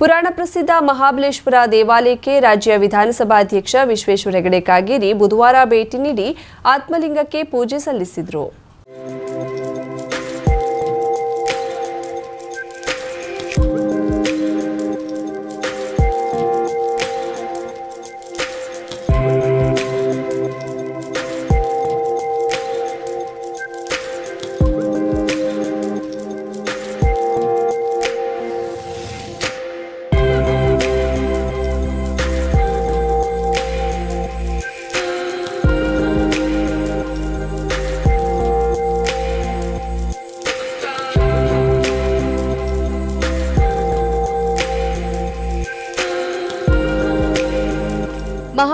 ಪುರಾಣ ಪ್ರಸಿದ್ಧ ಮಹಾಬಲೇಶ್ವರ ದೇವಾಲಯಕ್ಕೆ ರಾಜ್ಯ ವಿಧಾನಸಭಾಧ್ಯಕ್ಷ ವಿಶ್ವೇಶ್ವರ ಹೆಗಡೆ ಕಾಗೇರಿ ಬುಧವಾರ ಭೇಟಿ ನೀಡಿ ಆತ್ಮಲಿಂಗಕ್ಕೆ ಪೂಜೆ ಸಲ್ಲಿಸಿದರು.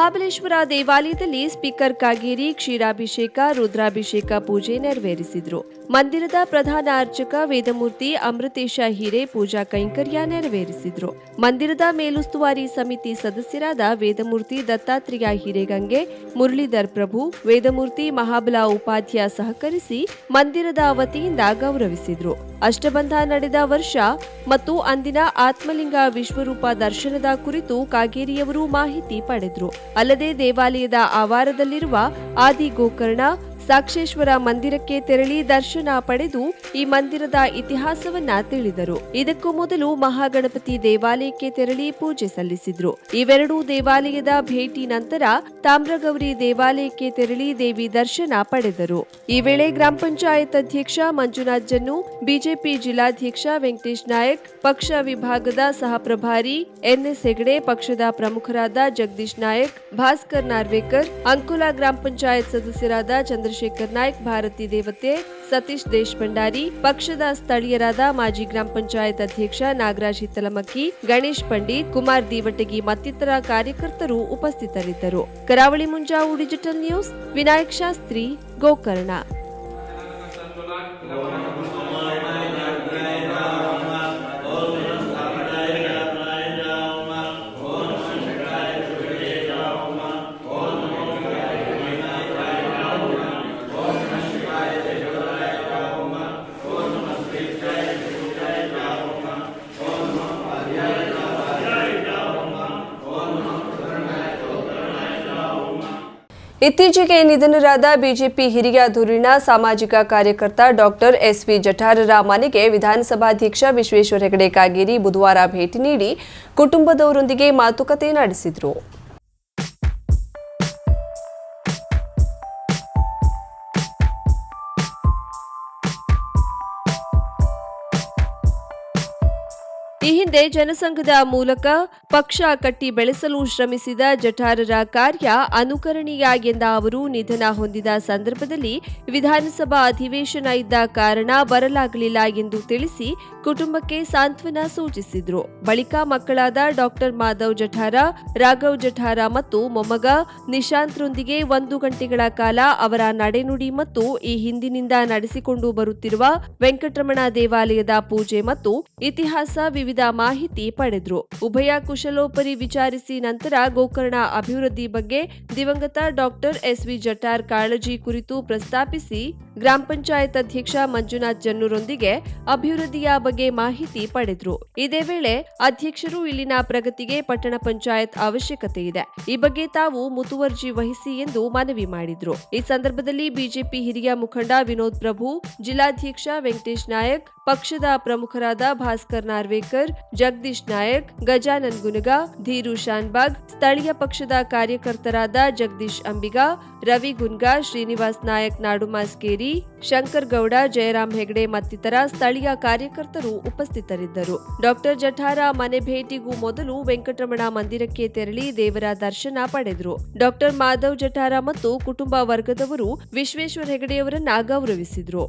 ಮಹಾಬಲೇಶ್ವರ ದೇವಾಲಯದಲ್ಲಿ ಸ್ಪೀಕರ್ ಕಾಗೇರಿ, ಕ್ಷೀರಾಭಿಷೇಕ, ರುದ್ರಾಭಿಷೇಕ ಪೂಜೆ ನೆರವೇರಿಸಿದ್ರು. ಮಂದಿರದ ಪ್ರಧಾನ ಅರ್ಚಕ ವೇದಮೂರ್ತಿ ಅಮೃತೇಶ ಹಿರೆ ಪೂಜಾ ಕೈಂಕರ್ಯ ನೆರವೇರಿಸಿದ್ರು. ಮಂದಿರದ ಮೇಲುಸ್ತುವಾರಿ ಸಮಿತಿ ಸದಸ್ಯರಾದ ವೇದಮೂರ್ತಿ ದತ್ತಾತ್ರೇಯ ಹಿರೇಗಂಗೆ, ಮುರಳೀಧರ್ ಪ್ರಭು, ವೇದಮೂರ್ತಿ ಮಹಾಬಲ ಉಪಾಧ್ಯ ಸಹಕರಿಸಿ ಮಂದಿರದ ವತಿಯಿಂದ ಗೌರವಿಸಿದ್ರು. ಅಷ್ಟಬಂಧ ನಡೆದ ವರ್ಷ ಮತ್ತು ಅಂದಿನ ಆತ್ಮಲಿಂಗ ವಿಶ್ವರೂಪ ದರ್ಶನದ ಕುರಿತು ಕಾಗೇರಿಯವರು ಮಾಹಿತಿ ಪಡೆದ್ರು. ಅಲ್ಲದೆ ದೇವಾಲಯದ ಆವಾರದಲ್ಲಿರುವ ಆದಿ ಗೋಕರ್ಣ ಸಾಕ್ಷೇಶ್ವರ ಮಂದಿರಕ್ಕೆ ತೆರಳಿ ದರ್ಶನ ಪಡೆದು ಈ ಮಂದಿರದ ಇತಿಹಾಸವನ್ನ ತಿಳಿದರು. ಇದಕ್ಕೂ ಮೊದಲು ಮಹಾಗಣಪತಿ ದೇವಾಲಯಕ್ಕೆ ತೆರಳಿ ಪೂಜೆ ಸಲ್ಲಿಸಿದ್ರು. ಇವೆರಡೂ ದೇವಾಲಯದ ಭೇಟಿ ನಂತರ ತಾಮ್ರಗೌರಿ ದೇವಾಲಯಕ್ಕೆ ತೆರಳಿ ದೇವಿ ದರ್ಶನ ಪಡೆದರು. ಈ ವೇಳೆ ಗ್ರಾಮ ಪಂಚಾಯತ್ ಅಧ್ಯಕ್ಷ ಮಂಜುನಾಥ್ ಜನ್ನು ಬಿಜೆಪಿ ಜಿಲ್ಲಾಧ್ಯಕ್ಷ ವೆಂಕಟೇಶ್ ನಾಯಕ್, ಪಕ್ಷ ವಿಭಾಗದ ಸಹ ಪ್ರಭಾರಿ ಎನ್ಎಸ್ ಹೆಗಡೆ, ಪಕ್ಷದ ಪ್ರಮುಖರಾದ ಜಗದೀಶ್ ನಾಯಕ್, ಭಾಸ್ಕರ್ ನಾರ್ವೇಕರ್, ಅಂಕುಲ ಗ್ರಾಮ ಪಂಚಾಯತ್ ಸದಸ್ಯರಾದ ಚಂದ್ರಶೇಖರ್ ನಾಯ್ಕ್, ಭಾರತಿ ದೇವತೆ, ಸತೀಶ್ ದೇಶಭಂಡಾರಿ, ಪಕ್ಷದ ಸ್ಥಳೀಯರಾದ ಮಾಜಿ ಗ್ರಾಮ ಪಂಚಾಯತ್ ಅಧ್ಯಕ್ಷ ನಾಗರಾಜ್ ಹಿತ್ತಲಮಕ್ಕಿ, ಗಣೇಶ್ ಪಂಡಿತ್, ಕುಮಾರ್ ದೇವಟಗಿ ಮತ್ತಿತರ ಕಾರ್ಯಕರ್ತರು ಉಪಸ್ಥಿತರಿದ್ದರು. Karavali Munjavu digital news, Vinayak Shastri, Gokarna. ಇತ್ತೀಚೆಗೆ ನಿಧನರಾದ ಬಿಜೆಪಿ ಹಿರಿಯ ಧುರೀಣ, ಸಾಮಾಜಿಕ ಕಾರ್ಯಕರ್ತ ಡಾಕ್ಟರ್ ಎಸ್ವಿ ಜಠಾರರ ಮನೆಗೆ ವಿಧಾನಸಭಾಧ್ಯಕ್ಷ ವಿಶ್ವೇಶ್ವರ ಹೆಗಡೆ ಕಾಗೇರಿ ಬುಧವಾರ ಭೇಟಿ ನೀಡಿ ಕುಟುಂಬದವರೊಂದಿಗೆ ಮಾತುಕತೆ ನಡೆಸಿದರು. ಈ ಹಿಂದೆ ಜನಸಂಘದ ಮೂಲಕ ಪಕ್ಷ ಕಟ್ಟಿ ಬೆಳೆಸಲು ಶ್ರಮಿಸಿದ ಜಠಾರರ ಕಾರ್ಯ ಅನುಕರಣೀಯ ಎಂದ ಅವರು ನಿಧನ ಹೊಂದಿದ ಸಂದರ್ಭದಲ್ಲಿ ವಿಧಾನಸಭಾ ಅಧಿವೇಶನ ಇದ್ದ ಕಾರಣ ಬರಲಾಗಲಿಲ್ಲ ಎಂದು ತಿಳಿಸಿ ಕುಟುಂಬಕ್ಕೆ ಸಾಂತ್ವನ ಸೂಚಿಸಿದ್ರು. ಬಳಿಕ ಮಕ್ಕಳಾದ ಡಾಕ್ಟರ್ ಮಾಧವ್ ಜಠಾರ, ರಾಘವ್ ಜಠಾರ ಮತ್ತು ಮೊಮ್ಮಗ ನಿಶಾಂತ್ರೊಂದಿಗೆ ಒಂದು ಗಂಟೆಗಳ ಕಾಲ ಅವರ ನಡೆನುಡಿ ಮತ್ತು ಈ ಹಿಂದಿನಿಂದ ನಡೆಸಿಕೊಂಡು ಬರುತ್ತಿರುವ ವೆಂಕಟರಮಣ ದೇವಾಲಯದ ಪೂಜೆ ಮತ್ತು ಇತಿಹಾಸ ವಿವಿಧ ಮಾಹಿತಿ ಪಡೆದ್ರು. ಉಭಯ ಕುಶಲೋಪರಿ ವಿಚಾರಿಸಿ ನಂತರ ಗೋಕರ್ಣ ಅಭಿವೃದ್ಧಿ ಬಗ್ಗೆ ದಿವಂಗತ ಡಾಕ್ಟರ್ ಎಸ್ವಿ ಜಟಾರ್ ಕಾಳಜಿ ಕುರಿತು ಪ್ರಸ್ತಾಪಿಸಿ ಗ್ರಾಮ ಪಂಚಾಯತ್ ಅಧ್ಯಕ್ಷ ಮಂಜುನಾಥ್ ಜನ್ನೂರೊಂದಿಗೆ ಅಭಿವೃದ್ಧಿಯ ಬಗ್ಗೆ ಮಾಹಿತಿ ಪಡೆದ್ರು. ಇದೇ ವೇಳೆ ಅಧ್ಯಕ್ಷರು ಇಲ್ಲಿನ ಪ್ರಗತಿಗೆ ಪಟ್ಟಣ ಪಂಚಾಯತ್ ಅವಶ್ಯಕತೆ ಇದೆ. ಈ ಬಗ್ಗೆ ತಾವು ಮುತುವರ್ಜಿ ವಹಿಸಿ ಎಂದು ಮನವಿ ಮಾಡಿದ್ರು. ಈ ಸಂದರ್ಭದಲ್ಲಿ ಬಿಜೆಪಿ ಹಿರಿಯ ಮುಖಂಡ ವಿನೋದ್ ಪ್ರಭು, ಜಿಲ್ಲಾಧ್ಯಕ್ಷ ವೆಂಕಟೇಶ್ ನಾಯಕ್, ಪಕ್ಷದ ಪ್ರಮುಖರಾದ ಭಾಸ್ಕರ್ ನಾರ್ವೇಕರ್ ಜಗದೀಶ್ ನಾಯಕ್, ಗಜಾನನ್ ಗುನಗ, ಧೀರು ಶಾನ್ಬಾಗ್, ಸ್ಥಳೀಯ ಪಕ್ಷದ ಕಾರ್ಯಕರ್ತರಾದ ಜಗದೀಶ್ ಅಂಬಿಗಾ, ರವಿ ಗುನ್ಗಾ, ಶ್ರೀನಿವಾಸ್ ನಾಯಕ್ ನಾಡುಮಾಸ್ಕೇರಿ ಶಂಕರ್ ಗೌಡ, ಜಯರಾಮ್ ಹೆಗಡೆ ಮತ್ತಿತರ ಸ್ಥಳೀಯ ಕಾರ್ಯಕರ್ತರು ಉಪಸ್ಥಿತರಿದ್ದರು. ಡಾಕ್ಟರ್ ಜಠಾರ ಮನೆ ಭೇಟಿಗೂ ಮೊದಲು ವೆಂಕಟರಮಣ ಮಂದಿರಕ್ಕೆ ತೆರಳಿ ದೇವರ ದರ್ಶನ ಪಡೆದರು. ಡಾಕ್ಟರ್ ಮಾಧವ್ ಜಠಾರ ಮತ್ತು ಕುಟುಂಬ ವರ್ಗದವರು ವಿಶ್ವೇಶ್ವರ ಹೆಗಡೆಯವರನ್ನ ಗೌರವಿಸಿದ್ರು.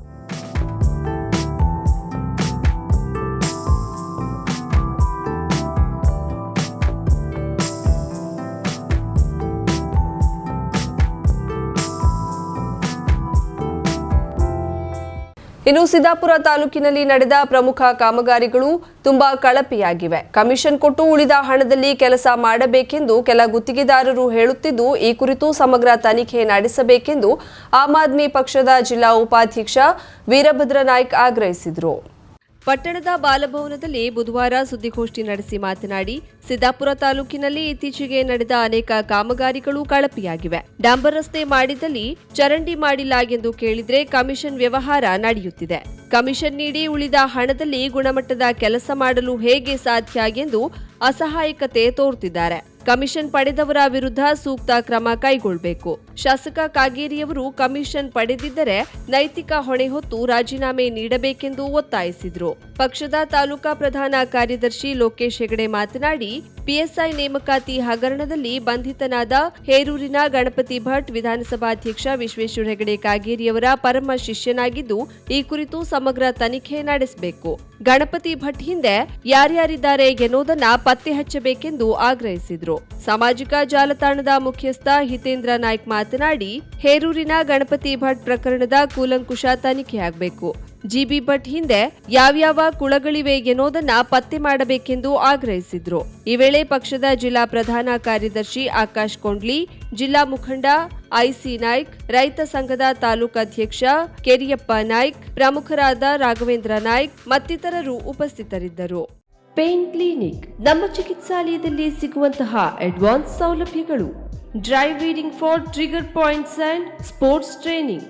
ಇನ್ನು ಸಿದ್ದಾಪುರ ತಾಲೂಕಿನಲ್ಲಿ ನಡೆದ ಪ್ರಮುಖ ಕಾಮಗಾರಿಗಳು ತುಂಬಾ ಕಳಪೆಯಾಗಿವೆ. ಕಮಿಷನ್ ಕೊಟ್ಟು ಉಳಿದ ಹಣದಲ್ಲಿ ಕೆಲಸ ಮಾಡಬೇಕೆಂದು ಕೆಲ ಗುತ್ತಿಗೆದಾರರು ಹೇಳುತ್ತಿದ್ದು, ಈ ಕುರಿತು ಸಮಗ್ರ ತನಿಖೆ ನಡೆಸಬೇಕೆಂದು ಆಮ್ ಆದ್ಮಿ ಪಕ್ಷದ ಜಿಲ್ಲಾ ಉಪಾಧ್ಯಕ್ಷ ವೀರಭದ್ರ ನಾಯ್ಕ್ ಆಗ್ರಹಿಸಿದರು. ಪಟ್ಟಣದ ಬಾಲಭವನದಲ್ಲಿ ಬುಧವಾರ ಸುದ್ದಿಗೋಷ್ಠಿ ನಡೆಸಿ ಮಾತನಾಡಿ, ಸಿದ್ದಾಪುರ ತಾಲೂಕಿನಲ್ಲಿ ಇತ್ತೀಚೆಗೆ ನಡೆದ ಅನೇಕ ಕಾಮಗಾರಿಗಳು ಕಳಪೆಯಾಗಿವೆ. ಡಾಂಬರ್ ರಸ್ತೆ ಮಾಡಿದಲ್ಲಿ ಚರಂಡಿ ಮಾಡಿಲ್ಲ ಎಂದು ಕೇಳಿದ್ರೆ ಕಮಿಷನ್ ವ್ಯವಹಾರ ನಡೆಯುತ್ತಿದೆ. ಕಮಿಷನ್ ನೀಡಿ ಉಳಿದ ಹಣದಲ್ಲಿ ಗುಣಮಟ್ಟದ ಕೆಲಸ ಮಾಡಲು ಹೇಗೆ ಸಾಧ್ಯ ಎಂದು ಅಸಹಾಯಕತೆ ತೋರುತ್ತಿದ್ದಾರೆ ಕಮಿಷನ್ ಪಡೆದವರ ವಿರುದ್ಧ ಸೂಕ್ತ ಕ್ರಮ ಕೈಗೊಳ್ಳಬೇಕು ಶಾಸಕ ಕಾಗೇರಿಯವರು ಕಮಿಷನ್ ಪಡೆದಿದ್ದರೆ ನೈತಿಕ ಹೊಣೆ ಹೊತ್ತು ರಾಜೀನಾಮೆ ನೀಡಬೇಕೆಂದು ಒತ್ತಾಯಿಸಿದ್ರು. ಪಕ್ಷದ ತಾಲೂಕಾ ಪ್ರಧಾನ ಕಾರ್ಯದರ್ಶಿ ಲೋಕೇಶ್ ಹೆಗಡೆ ಮಾತನಾಡಿ, ಪಿಎಸ್ಐ ನೇಮಕಾತಿ ಹಗರಣದಲ್ಲಿ ಬಂಧಿತನಾದ ಹೇರೂರಿನ ಗಣಪತಿ ಭಟ್ ವಿಧಾನಸಭಾಧ್ಯಕ್ಷ ವಿಶ್ವೇಶ್ವರ ಹೆಗಡೆ ಕಾಗೇರಿಯವರ ಪರಮ ಶಿಷ್ಯನಾಗಿದ್ದು, ಈ ಕುರಿತು ಸಮಗ್ರ ತನಿಖೆ ನಡೆಸಬೇಕು. ಗಣಪತಿ ಭಟ್ ಹಿಂದೆ ಯಾರ್ಯಾರಿದ್ದಾರೆ ಎನ್ನುವುದನ್ನ ಪತ್ತೆ ಹಚ್ಚಬೇಕೆಂದು ಆಗ್ರಹಿಸಿದ್ರು. ಸಾಮಾಜಿಕ ಜಾಲತಾಣದ ಮುಖ್ಯಸ್ಥ ಹಿತೇಂದ್ರ ನಾಯ್ಕ್ ಮಾತನಾಡಿ, ಹೇರೂರಿನ ಗಣಪತಿ ಭಟ್ ಪ್ರಕರಣದ ಕೂಲಂಕುಷ ತನಿಖೆಯಾಗಬೇಕು. ಜಿಬಿ ಭಟ್ ಹಿಂದೆ ಯಾವ್ಯಾವ ಕುಳಗಳಿವೆ ಎನ್ನುವುದನ್ನ ಪತ್ತೆ ಮಾಡಬೇಕೆಂದು ಆಗ್ರಹಿಸಿದ್ರು. ಈ ವೇಳೆ ಪಕ್ಷದ ಜಿಲ್ಲಾ ಪ್ರಧಾನ ಕಾರ್ಯದರ್ಶಿ ಆಕಾಶ್ ಕೊಂಡ್ಲಿ, ಜಿಲ್ಲಾ ಮುಖಂಡ ಐಸಿ ನಾಯ್ಕ್, ರೈತ ಸಂಘದ ತಾಲೂಕು ಅಧ್ಯಕ್ಷ ಕೆರಿಯಪ್ಪ ನಾಯ್ಕ್, ಪ್ರಮುಖರಾದ ರಾಘವೇಂದ್ರ ನಾಯ್ಕ್ ಮತ್ತಿತರರು ಉಪಸ್ಥಿತರಿದ್ದರು. ಪೇನ್ ಕ್ಲಿನಿಕ್ ನಮ್ಮ ಚಿಕಿತ್ಸಾಲಯದಲ್ಲಿ ಸಿಗುವಂತಹ ಅಡ್ವಾನ್ಸ್ ಸೌಲಭ್ಯಗಳು. Dry needling for trigger points and sports training.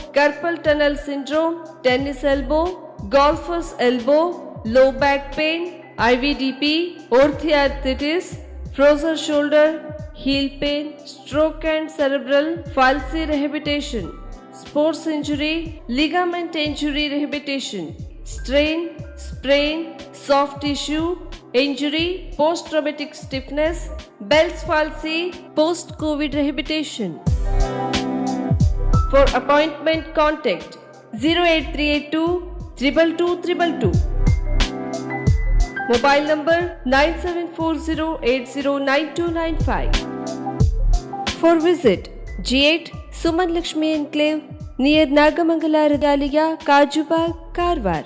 carpal tunnel syndrome, tennis elbow, golfer's elbow, low back pain, IVDP, orthoarthritis, frozen shoulder, heel pain, stroke and cerebral palsy rehabilitation sports injury, ligament injury rehabilitation, strain, sprain, soft tissue, injury, post traumatic stiffness, Bell's palsy, post COVID rehabilitation. For appointment, contact 08382 222 Mobile number 9740809295. For visit G8 Suman Lakshmi Enclave near Nagamangala Radaliya, Kajubag, Karwar.